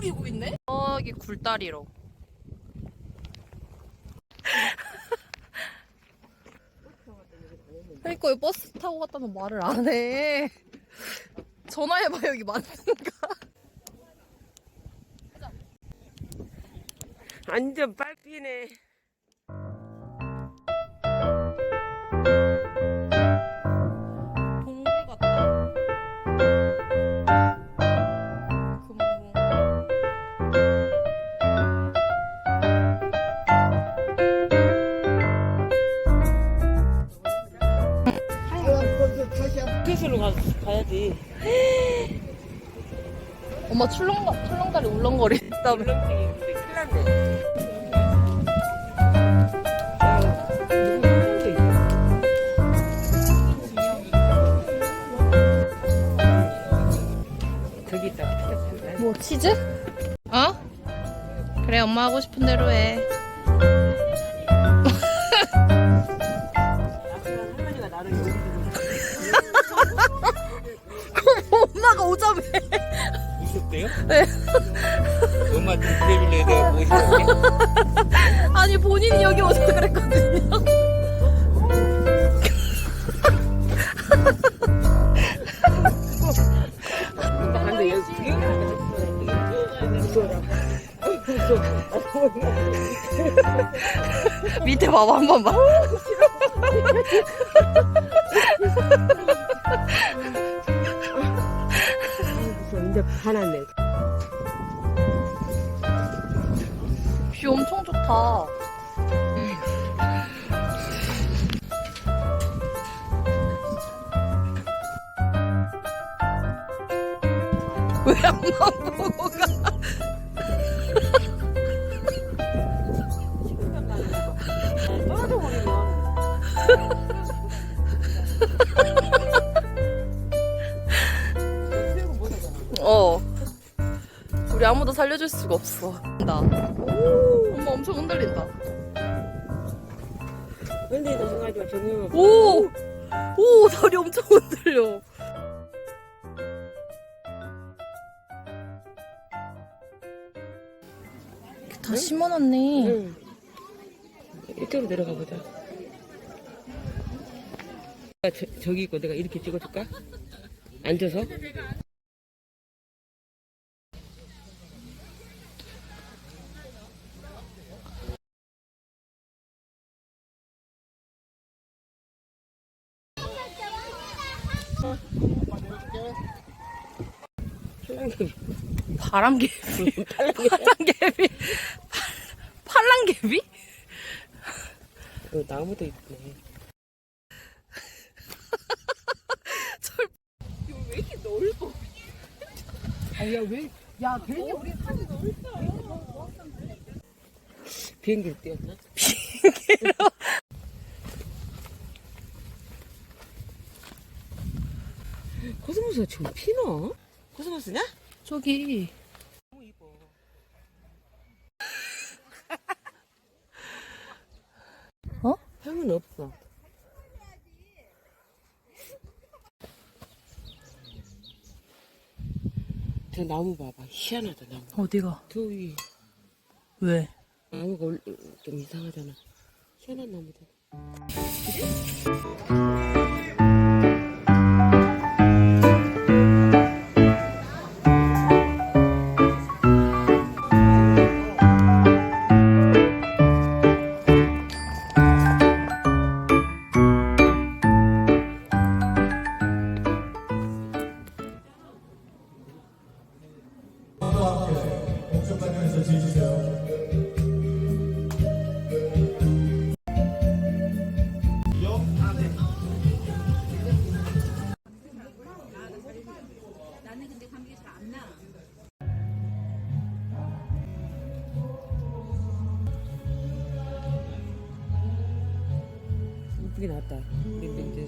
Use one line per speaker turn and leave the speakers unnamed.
그리고 있네? 저기 굴다리로. 그러니까 왜 버스 타고 갔다는 말을 안 해. 전화해봐 여기 맞는가?
완전 빨피네. 가야지.
엄마 출렁 출렁다리 울렁거린다며.
울렁증이 있는데 큰일 났네.
뭐 치즈? 어? 그래 엄마 하고 싶은 대로 해. 엄마가 오자며.
있었대요?
네.
엄마 좀 기다릴래 내가 모시게
아니 본인이 여기 오자 그랬거든요.
근데.
밑에 봐봐 한 번만.
이제 화났네.
뷰 엄청 좋다. 왜 안만 보고 우리 아무도 살려줄 수가 없어. 나. 엄마 엄청 흔들린다.
근데 조심하지 마. 정면
오! 오, 다리 엄청 흔들려. 다 심어놨네.
응. 이쪽으로 내려가 보자. 아, 저, 저기 있고 내가 이렇게 찍어줄까? 앉아서?
바람개비. 팔랑개비?
어, 나무도 있네. 절왜 이렇게 넓어? 아, 야, 왜? 야, 괜히 우리 산이 넓어요. 비행기를 띄웠나? 코스모스가 지금 피나? 코스모스냐?
저기
너무 이뻐.
어?
향은 없어. 저 나무 봐봐. 희한하다, 나무.
어디가?
저 위.
왜?
나무가 올- 좀 이상하잖아. 희한한 나무다. 이쁘게 나왔다. 근데 이제